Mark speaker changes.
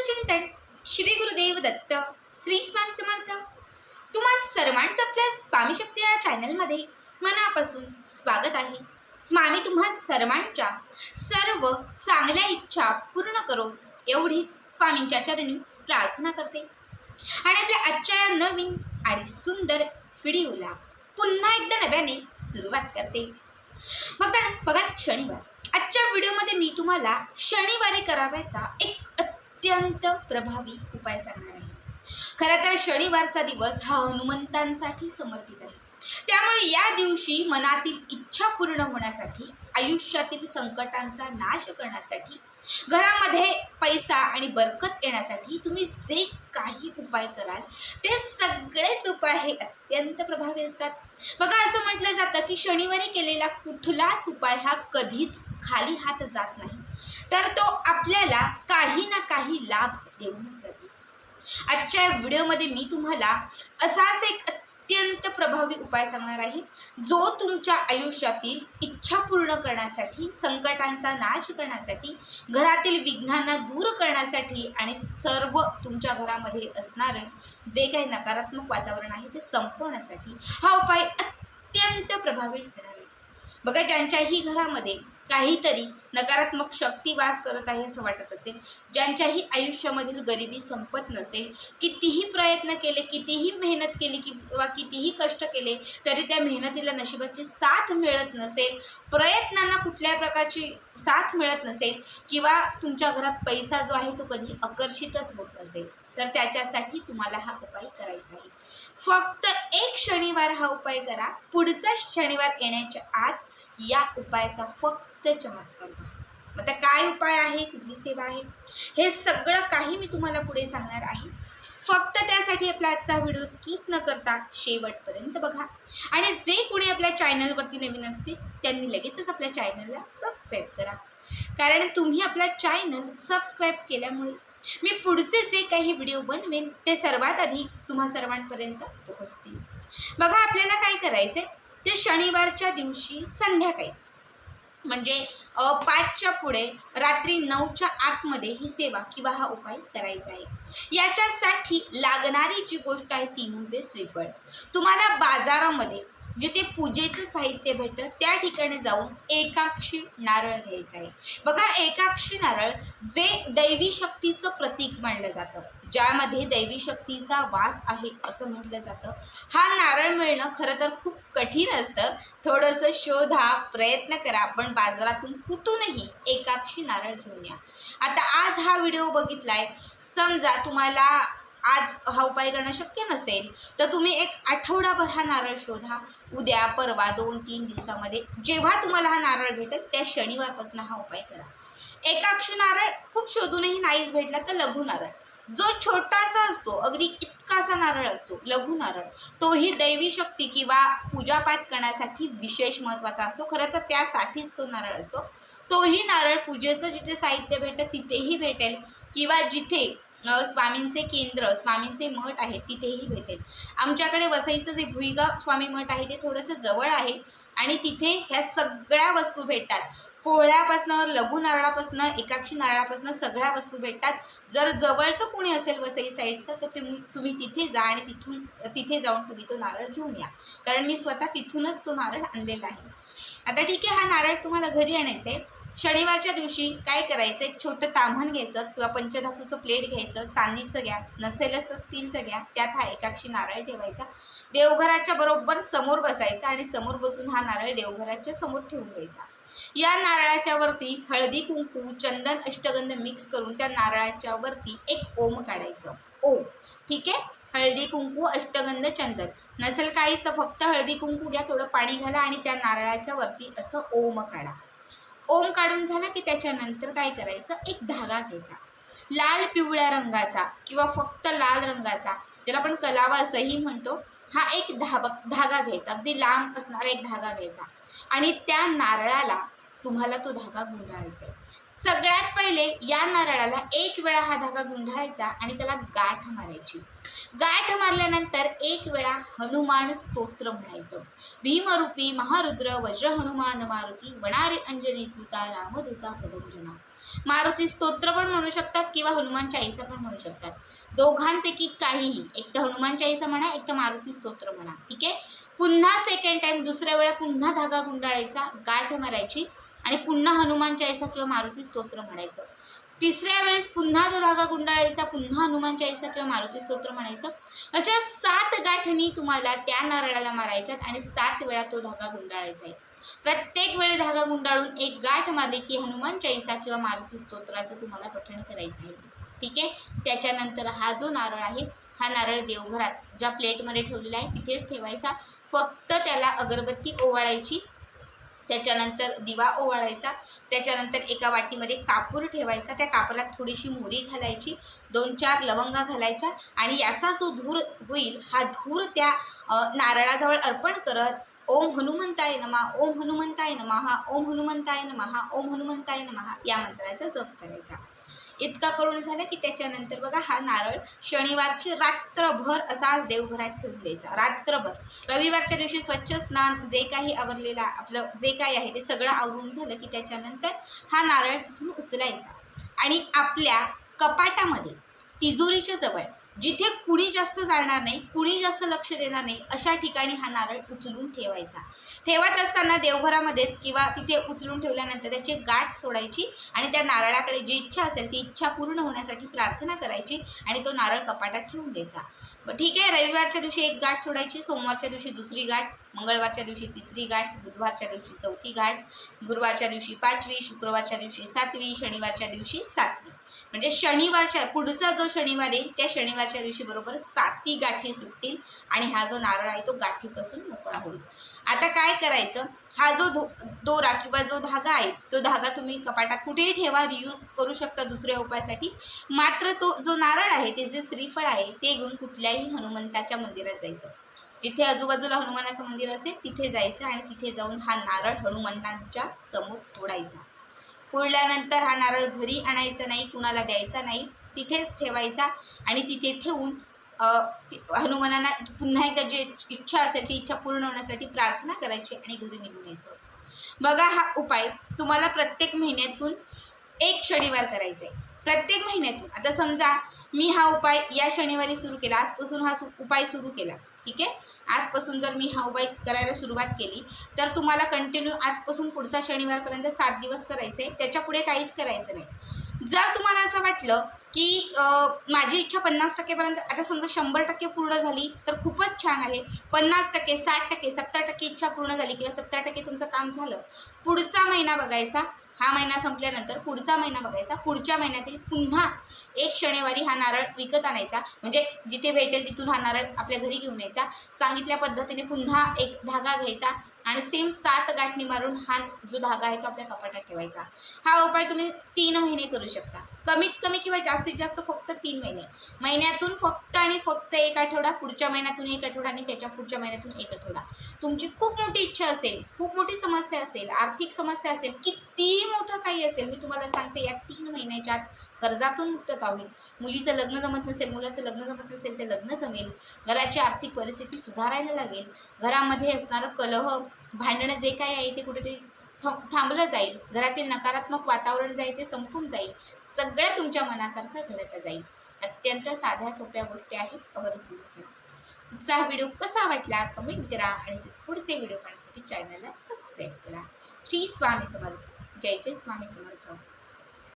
Speaker 1: चिंतन श्री गुरुदेव दत्त श्री स्वामी समर्थ. तुम्हा सर्वांचं आपल्या स्वामी शक्ती या चॅनलमध्ये मनापासून स्वागत आहे. स्वामी तुम्हा सर्वांच्या सर्व चांगल्या इच्छा पूर्ण करो एवढीच स्वामींच्या चरणी प्रार्थना करते. आणि आपल्या आजच्या या नवीन आणि सुंदर व्हिडिओला पुन्हा एकदा नव्याने सुरुवात करते. मग बघा शनिवार. आजच्या व्हिडिओमध्ये मी तुम्हाला शनिवारी करावयाचा एक अत्यंत प्रभावी उपाय सांगणार आहे. खरं तर शनिवारचा दिवस हा हनुमंतांसाठी समर्पित आहे. त्यामुळे या दिवशी मनातील इच्छा पूर्ण होण्यासाठी आयुष्यातील संकटांचा नाश करण्यासाठी घरामध्ये पैसा आणि बरकत येण्यासाठी तुम्ही जे काही उपाय कराल ते सगळेच उपाय हे अत्यंत प्रभावी असतात. बघा असं म्हटलं जातं की शनिवारी केलेला कुठलाच उपाय हा कधीच खाली हात जात नाही. तर तो आपल्याला काही ना काही लाभ देऊनच जातो. आजच्या व्हिडिओमध्ये मी तुम्हाला असाच एक अत्यंत प्रभावी उपाय सांगणार आहे. जो तुमच्या आयुष्यातील इच्छा पूर्ण करण्यासाठी संकटांचा नाश करण्यासाठी घरातील विघ्नांना दूर करण्यासाठी आणि सर्व तुमच्या घरामध्ये असणारे जे काही नकारात्मक वातावरण आहे ते संपवण्यासाठी हा उपाय अत्यंत प्रभावी ठरणार आहे. बघा ज्यांच्याही घरामध्ये काहीतरी नकारात्मक शक्ती वास करत आहे असं वाटत असेल. ज्यांच्याही आयुष्यामधील गरिबी संपत नसेल कितीही प्रयत्न केले कितीही मेहनत केली किंवा कितीही कष्ट केले तरी त्या मेहनतीला नशिबाची साथ मिळत नसेल. प्रयत्नांना कुठल्या प्रकारची साथ मिळत नसेल किंवा तुमच्या घरात पैसा जो आहे तो कधी आकर्षितच होत नसेल. तर त्याच्यासाठी तुम्हाला हा उपाय करायचा आहे. फक्त एक शनिवार हा उपाय करा. पुढचा शनिवार येण्याच्या आत या उपायाचा फक्त चमत्कार पहा आता काय उपाय आहे? कुठली सेवा आहे? हे सगळं काही मी तुम्हाला पुढे सांगणार आहे. फक्त त्यासाठी आपला आजचा व्हिडिओ स्किप न करता शेवटपर्यंत बघा. आणि जे कोणी आपल्या चॅनलवरती नवीन असतील त्यांनी लगेचच आपल्या चॅनलला सबस्क्राईब करा. कारण तुम्ही आपला चॅनल सबस्क्राईब केल्यामुळे मी पुढचे जे काही व्हिडिओ बनवेन ते सर्वात आधी तुम्हा सर्वांपर्यंत पोहोचतील. बघा आपल्याला काय करायचंय? ते शनिवारच्या दिवशी संध्याकाळी. म्हणजे पाचच्या पुढे रात्री नऊच्या आतमध्ये ही सेवा किंवा हा उपाय करायचा आहे. याच्यासाठी लागणारी जी गोष्ट आहे ती म्हणजे श्रीफळ. तुम्हाला बाजारामध्ये जिथे पूजेचं साहित्य भेटतं त्या ठिकाणी जाऊन एकाक्षी नारळ घ्यायचं आहे. बघा एकाक्षी नारळ जे दैवी शक्तीचं प्रतीक मानलं जातं ज्यामध्ये दैवी शक्तीचा वास आहे असं म्हटलं जातं हा नारळ मिळणं खरं तर खूप कठीण असतं. थोडंसं शोधा प्रयत्न करा पण बाजारातून कुठूनही एकाक्षी नारळ घेऊन या. आता आज हा व्हिडिओ बघितलाय समजा तुम्हाला आज हा उपाय करणं शक्य नसेल तर तुम्ही एक आठवडाभर हा नारळ शोधा. उद्या परवा दोन तीन दिवसामध्ये जेव्हा तुम्हाला हा नारळ भेटेल त्या शनिवारपासून हा उपाय करा. एकाक्ष नारळ खूप शोधूनही नाहीच भेटला तर लघु नारळ. जो छोटासा असतो अगदी इतकासा नारळ असतो लघु नारळ तोही दैवी शक्ती किंवा पूजापाठ करण्यासाठी विशेष महत्त्वाचा असतो. खरं तर त्यासाठीच तो नारळ असतो. तोही नारळ पूजेचं जिथे साहित्य भेटेल तिथेही भेटेल. किंवा जिथे स्वामींचे केंद्र स्वामींचे मठ आहेत तिथेही भेटेल. आमच्याकडे वसईचं जे भुईगाव स्वामी मठ आहे ते थोडंसं जवळ आहे आणि तिथे ह्या सगळ्या वस्तू भेटतात. कोहळ्यापासनं लघु नारळापासनं एकाक्षी नारळापासनं सगळ्या वस्तू भेटतात. जर जवळचं कुणी असेल वसई साईडचं तर तुम्ही तुम्ही तिथे जा आणि तिथून तिथे जाऊन तुम्ही तो नारळ घेऊन या. कारण मी स्वतः तिथूनच तो नारळ आणलेला आहे. आता ठीक आहे हा नारळ तुम्हाला घरी आणायचा आहे शनिवारच्या दिवशी काय करायचं एक छोटं ताम्हण घ्यायचं किंवा पंचधातूचं प्लेट घ्यायचं चांदीचं घ्या नसेलच तर स्टीलचं घ्या त्यात हा एकाक्षी नारळ ठेवायचा. देवघराच्या बरोबर समोर बसायचा आणि समोर बसून हा नारळ देवघराच्या समोर ठेवून द्यायचा या नारळाच्या वरती हळदी कुंकू चंदन अष्टगंध मिक्स करून त्या नारळाच्या वरती एक ओम काढायचं. ओम. ठीक आहे? हळदी कुंकू अष्टगंध चंदन. नसेल काहीच तर फक्त हळदी कुंकू घ्या थोडं पाणी घाला आणि त्या नारळाच्या वरती असं ओम काढा. ओम काढून झाला की त्याच्यानंतर काय करायचं? एक धागा घ्यायचा. लाल पिवळ्या रंगाचा किंवा फक्त लाल रंगाचा ज्याला आपण कलावा असंही म्हणतो हा एक धाबा धागा घ्यायचा. अगदी लांब असणारा एक धागा घ्यायचा. आणि त्या नारळाला तुम्हाला तो धागा गुंडाळायचा आहे. सगळ्यात पहिले या नारळाला एक वेळा हा धागा गुंडाळायचा आणि त्याला गाठ मारायची. गाठ मारल्यानंतर एक वेळा हनुमान स्तोत्र म्हणायचं. भीमरूपी महारुद्र वज्र हनुमान मारुती वणारे अंजनी सुता रामदूता प्रभंजना. मारुती स्तोत्र पण म्हणू शकतात किंवा हनुमान चाळीसा पण म्हणू शकतात. दोघांपैकी काहीही एक तर हनुमान चाळीसा म्हणा एक तर मारुती स्तोत्र म्हणा. ठीक आहे? पुन्हा सेकंड टाइम दुसऱ्या वेळा पुन्हा धागा गुंडाळायचा गाठ मारायची. आणि पुन्हा हनुमान चाळीसा किंवा मारुती स्तोत्र म्हणायचं. तिसऱ्या वेळेस पुन्हा तो धागा गुंडाळायचा पुन्हा हनुमान चाळीसा किंवा मारुती स्तोत्र म्हणायचं. अशा सात गाठणी तुम्हाला त्या नारळाला मारायच्यात आणि सात वेळा तो धागा गुंडाळायचा आहे. प्रत्येक वेळी धागा गुंडाळून एक गाठ मारली की हनुमान चाळीसा किंवा मारुती स्तोत्राचं तुम्हाला पठण करायचं आहे. ठीक आहे? त्याच्यानंतर हा जो नारळ आहे हा नारळ देवघरात ज्या प्लेटमध्ये ठेवलेला आहे तिथेच ठेवायचा. फक्त त्याला अगरबत्ती ओवाळायची. त्याच्यानंतर दिवा ओवाळायचा. त्याच्यानंतर एका वाटीमध्ये कापूर ठेवायचा. त्या कापरात थोडीशी मोरी घालायची. दोन चार लवंगा घालायच्या आणि याचा जो धूर होईल हा धूर त्या नारळाजवळ अर्पण करत ओम हनुमंताय नमा ओम हनुमंताय नमहा ओम हनुमंताय नमहा ओम हनुमंताय नमहा या मंत्राचा जप करायचा. इतका करून झाला की त्याच्यानंतर बघा हा नारळ शनिवारची रात्रभर असा देवघरात ठेवून द्यायचा रात्रभर. रविवारच्या दिवशी स्वच्छ स्नान जे काही आवरलेलं आपलं जे काही आहे ते सगळं आवरून झालं की त्याच्यानंतर हा नारळ तिथून उचलायचा. आणि आपल्या कपाटामध्ये तिजोरीच्या जवळ जिथे कुणी जास्त जाणार नाही कुणी जास्त लक्ष देणार नाही अशा ठिकाणी हा नारळ उचलून ठेवायचा. ठेवत असताना देवघरामध्येच किंवा तिथे उचलून ठेवल्यानंतर त्याची गाठ सोडायची आणि त्या नारळाकडे जी इच्छा असेल ती इच्छा पूर्ण होण्यासाठी प्रार्थना करायची आणि तो नारळ कपाटात ठेवून द्यायचा. ठीक आहे रविवारच्या दिवशी एक गाठ सोडायची सोमवारच्या दिवशी दुसरी गाठ मंगळवारच्या दिवशी तिसरी गाठ बुधवारच्या दिवशी चौथी गाठ गुरुवारच्या दिवशी पाचवी शुक्रवारच्या दिवशी सातवी शनिवारच्या दिवशी सातवी. म्हणजे शनिवारच्या पुढचा जो शनिवार येईल त्या शनिवारच्या दिवशी बरोबर साती गाठी सुटतील आणि हा जो नारळ आहे तो गाठीपासून मोकळा होईल. आता काय करायचं? हा जो धो दोरा किंवा जो धागा आहे तो धागा तुम्ही कपाटात कुठेही ठेवा रियूज करू शकता दुसऱ्या उपायासाठी. मात्र तो जो नारळ आहे ते जे श्रीफळ आहे ते घेऊन कुठल्याही हनुमंताच्या मंदिरात जायचं. जिथे आजूबाजूला हनुमानाचं मंदिर असेल तिथे जायचं आणि तिथे जाऊन हा नारळ हनुमंतांच्या समोर फोडायचा. फोडल्यानंतर हा नारळ घरी आणायचा नाही कुणाला द्यायचा नाही तिथेच ठेवायचा आणि तिथे ठेवून हनुमानांना पुन्हा एकदा जी इच्छा असेल ती इच्छा पूर्ण होण्यासाठी प्रार्थना करायची आणि घरी निघून यायचं बघा हा उपाय तुम्हाला प्रत्येक महिन्यातून एक शनिवार करायचा आहे प्रत्येक महिन्यातून. आता समजा मी हा उपाय या शनिवारी सुरू केला आजपासून हा सु उपाय सुरू केला. ठीक आहे? आजपासून जर मी हा उपाय करायला सुरुवात केली तर तुम्हाला कंटिन्यू आजपासून पुढचा शनिवारपर्यंत सात दिवस करायचे आहे. त्याच्यापुढे काहीच करायचं नाही. जर तुम्हाला असं वाटलं की माझी इच्छा पन्नास टक्केपर्यंत आता समजा शंभर टक्के पूर्ण झाली तर खूपच छान आहे. पन्नास टक्के साठ टक्के सत्तर टक्के इच्छा पूर्ण झाली किंवा सत्तर टक्के तुमचं काम झालं. पुढचा महिना बघायचा. हा महिना संपल्यानंतर पुढचा महिना बघायचा. पुढच्या महिन्यातील पुन्हा एक शनिवारी हा नारळ विकत आणायचा. म्हणजे जिथे भेटेल तिथून हा नारळ आपल्या घरी घेऊन यायचा. सांगितल्या पद्धतीने पुन्हा एक धागा घ्यायचा. आणि सेम सात गाठणी मारून हा जो धागा आहे तो आपल्या कपाटात ठेवायचा. हा उपाय तुम्ही तीन महिने करू शकता. कमीत कमी किंवा जास्तीत जास्त फक्त तीन महिने. महिन्यातून फक्त आणि फक्त एक आठवडा पुढच्या महिन्यातून एक आठवडा आणि त्याच्या पुढच्या महिन्यातून एक आठवडा. तुमची खूप मोठी इच्छा असेल खूप मोठी समस्या असेल आर्थिक समस्या असेल किती मोठं काही असेल मी तुम्हाला सांगते या तीन महिन्याच्या आत कर्जातून मुक्तता होईल मुलीचं लग्न जमत नसेल मुलाचं लग्न जमत नसेल ते लग्न जमेल. घराची आर्थिक परिस्थिती सुधारायला लागेल. घरामध्ये असणारं कलह भांडणं जे काय आहे ते कुठेतरी थांबलं जाईल. घरातील नकारात्मक वातावरण जे आहे ते संपून जाईल. सगळं तुमच्या मनासारखं घडत जाईल. अत्यंत साध्या सोप्या गोष्टी आहेत आवर्जून तुमचा व्हिडिओ कसा वाटला कमेंट करा आणि पुढचे व्हिडिओ पाहण्यासाठी चॅनलला सबस्क्राईब करा. श्री स्वामी समर्थ. जय जय स्वामी समर्थ.